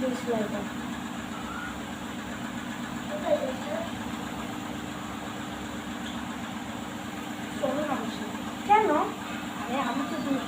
this level. কেন আমি তো দুই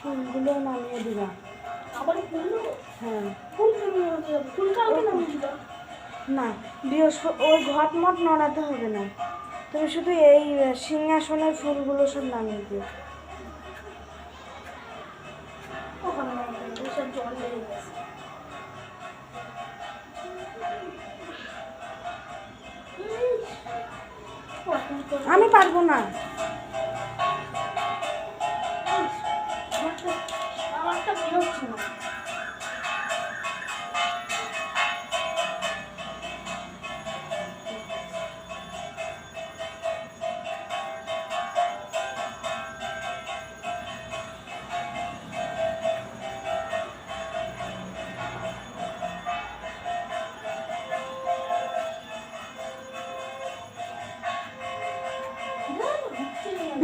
ফুলগুলো নামিয়ে দিবা। আবার ফুল হ্যাঁ। ফুল কেমন ফুল কালকে নামিয়ে দিবা? না বৃহস্পতি ওই ঘট মট নড়াতে হবে না। তুমি শুধু এই সিংহাসনের ফুলগুলো সব নামিয়ে দিও। আমি পারব না।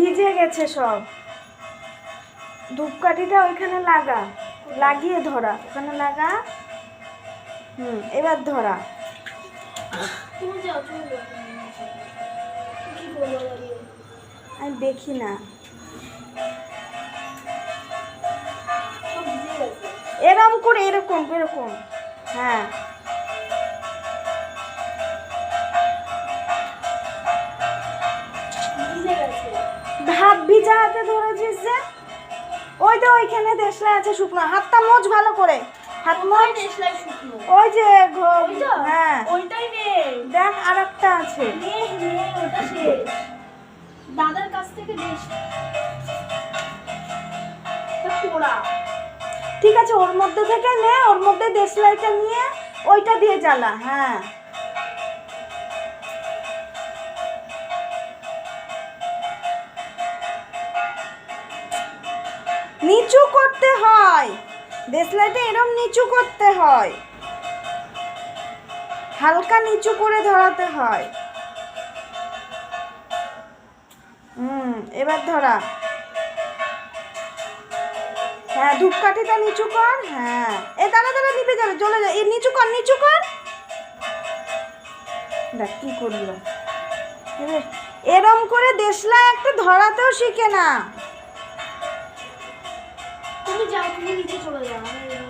ভিজে গেছে সব। ধূপকাঠিটা ওইখানে লাগা লাগিয়ে ধরা। ওখানে লাগা হুম এবার ধরা। আমি দেখি না। এরম করে এরকম এরকম। হ্যাঁ। যে? ওই তো ওইখানে দেশলা আছে শুকনো। হাতটা মোচ ভালো করে। হাত দেশলাই শুকনো। ওই যে হ্যাঁ। ওইটাই নে দেখ আর একটা আছে। নে নে ওটা শেষ। দাদার কাছ থেকে দেশ পোড়া ঠিক আছে ওর মধ্যে থেকে নে ওর মধ্যে দেশলাইটা নিয়ে ওইটা দিয়ে জ্বালা হ্যাঁ। নিচু করতে হয়। দেশলাইটা এরম নিচু করতে হয়। হালকা নিচু করে ধরাতে হয়। হুম, এবার ধরা। হ্যাঁ ধূপকাঠিটা নিচু কর। হ্যাঁ। এ, দাঁড়া দাঁড়া, নিভে যাবে, চলে যা। এ, নিচু কর নিচু কর। দেখ, কি করল। এরম করে দেশলা একটা ধরাতেও শিখে না। তুমি যাও তুমি নিচে চলে যাও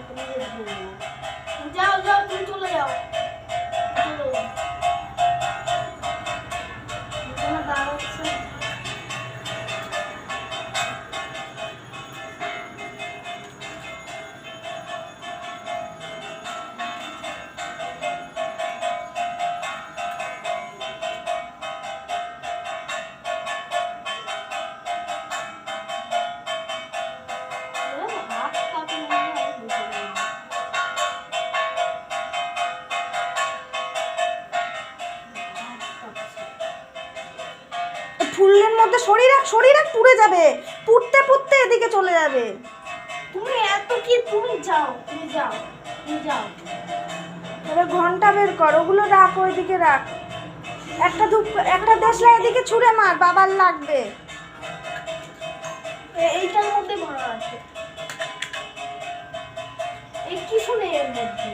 মধ্যে শরীর শরীর রাখ পুড়ে যাবে। পুড়তে পুড়তে এদিকে চলে যাবে। তুমি এত কি তুমি যাও তুমি যাও তুমি যাও। এবার ঘণ্টা বের কর ওগুলো রাখ ওইদিকে রাখ। একটা ধূপ একটা দেশলা এদিকে ছুঁড়ে মার বাবার লাগবে। এইটার মধ্যে ভরা আছে। এই কি শুনে এর মধ্যে?